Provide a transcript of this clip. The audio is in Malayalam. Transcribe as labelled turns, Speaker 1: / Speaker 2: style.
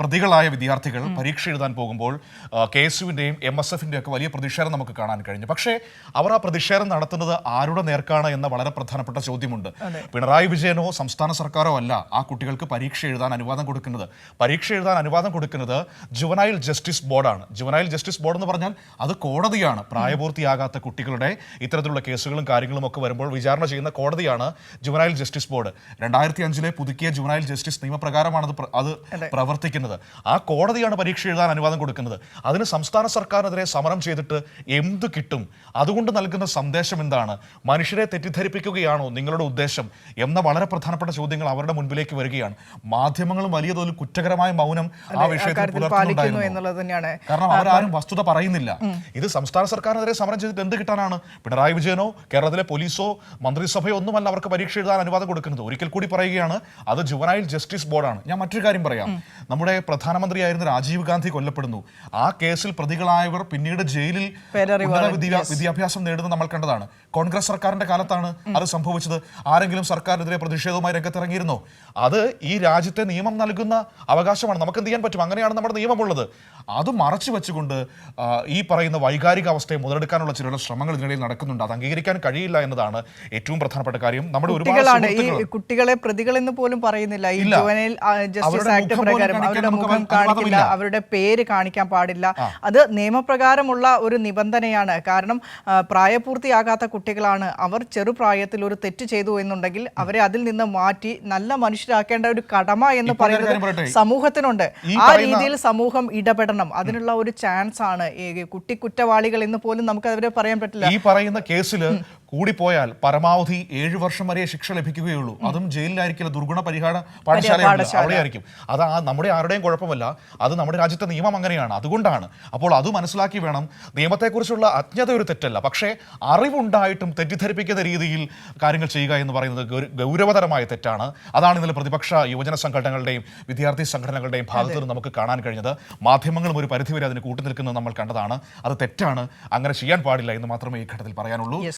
Speaker 1: പ്രതികളായ വിദ്യാർത്ഥികൾ പരീക്ഷ എഴുതാൻ പോകുമ്പോൾ കെ എസ് യുവിന്റെയും എം എസ് എഫിന്റെയും ഒക്കെ വലിയ പ്രതിഷേധം നമുക്ക് കാണാൻ കഴിഞ്ഞു. പക്ഷേ അവർ ആ പ്രതിഷേധം നടത്തുന്നത് ആരുടെ നേർക്കാണ് എന്ന വളരെ പ്രധാനപ്പെട്ട ചോദ്യമുണ്ട്. പിണറായി വിജയനോ സംസ്ഥാന സർക്കാരോ അല്ല ആ കുട്ടികൾക്ക് പരീക്ഷ എഴുതാൻ അനുവാദം കൊടുക്കുന്നത്. പരീക്ഷ എഴുതാൻ അനുവാദം കൊടുക്കുന്നത് ജുവനൈൽ ജസ്റ്റിസ് ബോർഡാണ് ജുവനൈൽ ജസ്റ്റിസ് ബോർഡ് എന്ന് പറഞ്ഞാൽ അത് കോടതിയാണ്. പ്രായപൂർത്തിയാകാത്ത കുട്ടികളുടെ ഇത്തരത്തിലുള്ള കേസുകളും കാര്യങ്ങളും ഒക്കെ വരുമ്പോൾ വിചാരണ ചെയ്യുന്ന കോടതിയാണ് ജുവനൈൽ ജസ്റ്റിസ് ബോർഡ് രണ്ടായിരത്തി അഞ്ചിലെ പുതുക്കിയ ജുവനൈൽ ജസ്റ്റിസ് നിയമപ്രകാരമാണ് അത് അത്. പ്രവർത്തിക്കുന്നത്. ആ കോടതിയാണ് പരീക്ഷ എഴുതാൻ അനുവാദം കൊടുക്കുന്നത്. അതിന് സംസ്ഥാന സർക്കാരിനെതിരെ സമരം ചെയ്തിട്ട് എന്ത് കിട്ടും? അതുകൊണ്ട് നൽകുന്ന സന്ദേശം എന്താണ്? മനുഷ്യരെ തെറ്റിദ്ധരിപ്പിക്കുകയാണോ നിങ്ങളുടെ ഉദ്ദേശം? എന്ന വളരെ പ്രധാനപ്പെട്ട ചോദ്യങ്ങൾ അവരുടെ മുൻപിലേക്ക് വരികയാണ്. മാധ്യമങ്ങളും വലിയ തോതിൽ കുറ്റകരമായ മൗനം ആ വിഷയത്തിൽ പുലർത്തുന്നുണ്ടായിരുന്നു. കാരണം അവരാരും വസ്തുത പറയുന്നില്ല. ഇത് സംസ്ഥാന സർക്കാരിനെതിരെ സമരം ചെയ്തിട്ട് എന്ത് കിട്ടാനാണ്? പിണറായി വിജയനോ കേരളത്തിലെ പോലീസോ മന്ത്രിസഭയോ ഒന്നുമല്ല അവർക്ക് പരീക്ഷ എഴുതാൻ അനുവാദം കൊടുക്കുന്നത്. ഒരിക്കൽ കൂടി പറയുകയാണ് അത് ജുവനൈൽ ജസ്റ്റിസ് ബോർഡാണ്. ഞാൻ മറ്റൊരു കാര്യം പറയാം. നമ്മുടെ പ്രധാനമന്ത്രിയായിരുന്ന രാജീവ് ഗാന്ധി കൊല്ലപ്പെടുന്നു. ആ കേസിൽ പ്രതികളായവർ പിന്നീട് ജയിലിൽ വിദ്യാഭ്യാസം നേടുന്നത് നമ്മൾ കണ്ടതാണ്. കോൺഗ്രസ് സർക്കാരിന്റെ കാലത്താണ് അത് സംഭവിച്ചത്. ആരെങ്കിലും സർക്കാരിനെതിരെ പ്രതിഷേധവുമായി രംഗത്തിറങ്ങിയിരുന്നോ? അത് ഈ രാജ്യത്തെ നിയമം നൽകുന്ന അവകാശമാണ്. നമുക്ക് എന്ത് ചെയ്യാൻ പറ്റും? അങ്ങനെയാണ് നമ്മുടെ നിയമമുള്ളത്. അത് മറച്ചു വെച്ചുകൊണ്ട് ഈ പറയുന്ന വൈകാരിക അവസ്ഥയെ മുതലെടുക്കാനുള്ള ചില ശ്രമങ്ങൾ ഇതിനിടയിൽ നടക്കുന്നുണ്ട്. അത് അംഗീകരിക്കാൻ കഴിയില്ല എന്നതാണ് ഏറ്റവും പ്രധാനപ്പെട്ട കാര്യം. നമ്മുടെ ഒരുപാട്
Speaker 2: കുട്ടികളെ പ്രതികളെന്ന് പോലും പറയുന്നില്ല. ഈ. ജുവനൈൽ ജസ്റ്റിസ് ആക്ട് പ്രകാരം. അവരുടെ മുഖം കാണിക്കില്ല അവരുടെ പേര് കാണിക്കാൻ പാടില്ല. അത് നിയമപ്രകാരമുള്ള ഒരു നിബന്ധനയാണ്. കാരണം പ്രായപൂർത്തിയാകാത്ത കുട്ടികളാണ് അവർ ചെറുപ്രായത്തിൽ ഒരു തെറ്റ് ചെയ്തു എന്നുണ്ടെങ്കിൽ അവരെ അതിൽ നിന്ന് മാറ്റി നല്ല മനുഷ്യരാക്കേണ്ട ഒരു കടമ എന്ന് പറയുന്നത് സമൂഹത്തിനുണ്ട്. ആ രീതിയിൽ സമൂഹം ഇടപെടണം. അതിനുള്ള ഒരു ചാൻസ് ആണ് കുട്ടി കുറ്റവാളികൾ എന്ന് പോലും നമുക്ക് അവരെ പറയാൻ പറ്റില്ല.
Speaker 1: ഈ പറയുന്ന കേസിൽ കൂടിപ്പോയാൽ പരമാവധി ഏഴ് വർഷം വരെ ശിക്ഷ ലഭിക്കുകയുള്ളൂ. അതും ജയിലിലായിരിക്കില്ല. ദുർഗുണ പരിഹാര പാഠശാല. അവിടെയായിരിക്കും. അത് ആ നമ്മുടെ ആരുടെയും കുഴപ്പമല്ല. അത് നമ്മുടെ രാജ്യത്തെ നിയമം അങ്ങനെയാണ്. അതുകൊണ്ടാണ്. അപ്പോൾ അത് മനസ്സിലാക്കി വേണം. നിയമത്തെക്കുറിച്ചുള്ള അജ്ഞത ഒരു തെറ്റല്ല. പക്ഷേ അറിവുണ്ടായിട്ടും തെറ്റിദ്ധരിപ്പിക്കുന്ന രീതിയിൽ കാര്യങ്ങൾ ചെയ്യുക എന്ന് പറയുന്നത് ഗൗരവതരമായ തെറ്റാണ്. അതാണ് ഇന്നലെ പ്രതിപക്ഷ യുവജന സംഘടനകളുടെയും വിദ്യാർത്ഥി സംഘടനകളുടെയും ഭാഗത്തു നിന്ന് നമുക്ക് കാണാൻ കഴിഞ്ഞത്. മാധ്യമങ്ങളും ഒരു പരിധിവരെ അതിന് കൂട്ടുനിൽക്കുന്നത് നമ്മൾ കണ്ടതാണ്. അത് തെറ്റാണ്. അങ്ങനെ ചെയ്യാൻ പാടില്ല എന്ന് മാത്രമേ ഈ ഘട്ടത്തിൽ പറയാനുള്ളൂ.